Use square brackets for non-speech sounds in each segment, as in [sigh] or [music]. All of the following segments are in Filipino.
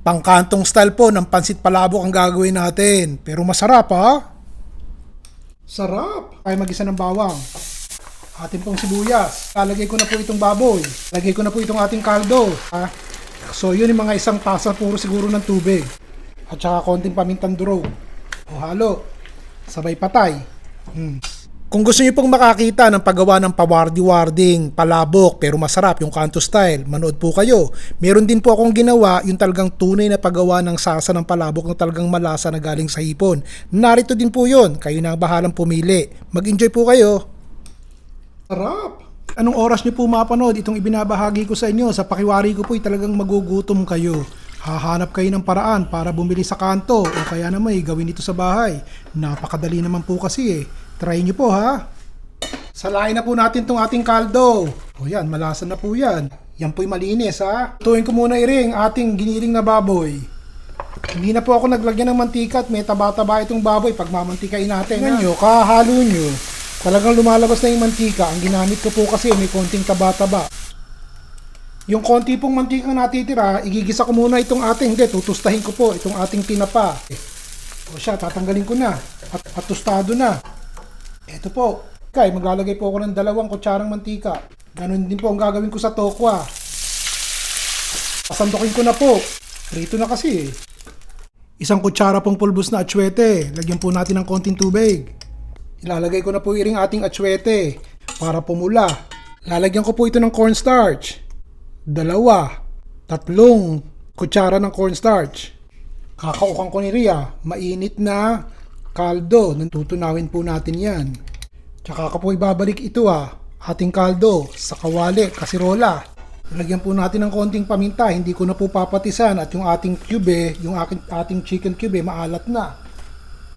Pangkantong style po ng pansit palabok ang gagawin natin. Pero masarap ha? Sarap! Ay magisa ng bawang. Atin pong sibuyas. Lalagay ko na po itong baboy. Lagay ko na po itong ating kaldo. Ha? So yun yung mga isang tasa puro siguro ng tubig. At saka konting pamintang durog. O halo. Sabay patay. Hmm. Kung gusto niyo pong makakita ng paggawa ng pawardi-warding, palabok, pero masarap yung kanto style, manood po kayo. Meron din po akong ginawa yung talagang tunay na paggawa ng sasa ng palabok na talagang malasa na galing sa hipon. Narito din po yun. Kayo na ang bahalang pumili. Mag-enjoy po kayo. Sarap! Anong oras niyo po mapanood itong ibinabahagi ko sa inyo? Sa pakiwari ko po talagang magugutom kayo. Hahanap kayo ng paraan para bumili sa kanto o kaya naman ay gawin ito sa bahay. Napakadali naman po kasi eh. Try niyo po ha. Salain na po natin tong ating kaldo. O yan, malasa na po yan. Yan po'y malinis ha. Tuwin ko muna iring ating giniling na baboy. Hindi na po ako naglagyan ng mantika at may taba-taba itong baboy pag mamantikain natin. Tingnan nyo, kahalo nyo. Talagang lumalabas na yung mantika. Ang ginamit ko po kasi may konting taba-taba. Yung konti pong mantika natitira, igigisa ko muna itong ating, hindi, tutustahin ko po itong ating tinapa. O siya, tatanggalin ko na. At, at tostado na. Ito po. Kay, maglalagay po ako ng dalawang kutsarang mantika. Ganon din po ang gagawin ko sa tokwa. Pasandukin ko na po. Prito na kasi eh. Isang kutsara pong pulbos na atsuete. Lagyan po natin ng konting tubig. Ilalagay ko na po iring ating atsuete para pumula. Lalagyan ko po ito ng cornstarch. Dalawa. Tatlong kutsara ng cornstarch. Kakaukan ko ni Ria. Mainit na kaldo. Tutunawin po natin yan. Tsaka ko po ibabalik ito ah. Ating kaldo sa kawali, kasirola. Lagyan po natin ng konting paminta. Hindi ko na po papatisan at yung ating cube, yung ating chicken cube, maalat na.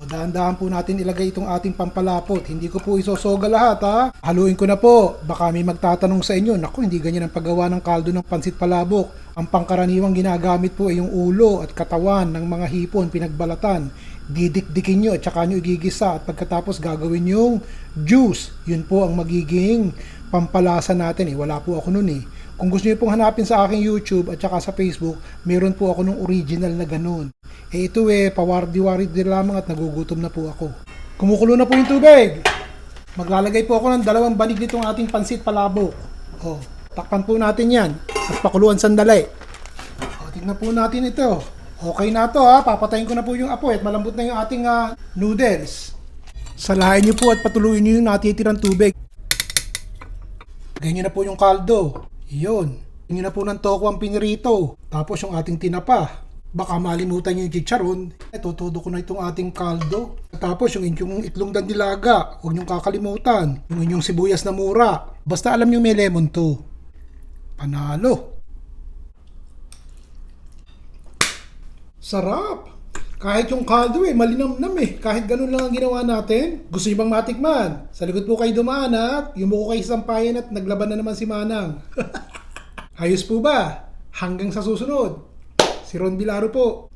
O, Dahan-dahan po natin ilagay itong ating pampalapot. Hindi ko po isosoga lahat ha. Haluin ko na po. Baka may magtatanong sa inyo, naku hindi ganyan ang paggawa ng kaldo ng pansit palabok. Ang pangkaraniwang ginagamit po ay yung ulo at katawan ng mga hipon pinagbalatan. Didikdikin nyo at saka nyo igigisa at pagkatapos gagawin yung juice. Yun po ang magiging pampalasa natin eh. Wala po ako nun eh. Kung gusto niyo pong hanapin sa aking YouTube at saka sa Facebook, meron po ako nung original na ganun. Eh ito eh, pawardi-wardi lamang at nagugutom na po ako. Kumukulo na po yung tubig. Maglalagay po ako ng dalawang banig nitong ating pansit palabok. Oh, takpan po natin yan at pakuluan sandali. O, tignan po natin ito. Okay na to ha, papatayin ko na po yung apoy at malambot na yung ating ah, noodles. Salahin niyo po at patuluin niyo yung natitirang tubig. Ganyan na po yung kaldo. Yun. Ganyan na po ng toko ang pinirito. Tapos yung ating tinapa. Baka malimutan yung chicharon. Ito, todo ko na itong ating kaldo. Tapos yung inyong itlong dandilaga. Huwag nyo kakalimutan. Yung inyong sibuyas na mura. Basta alam nyo may lemon to. Panalo. Sarap! Kahit yung kaldo eh, malinamnam eh. Kahit ganun lang ang ginawa natin. Gusto niyo bang matikman? Sa likod po kayo dumaan at yumuko kayo sa sampayan at naglaban na naman si Manang. [laughs] Ayos po ba? Hanggang sa susunod. Si Ron Bilaro po.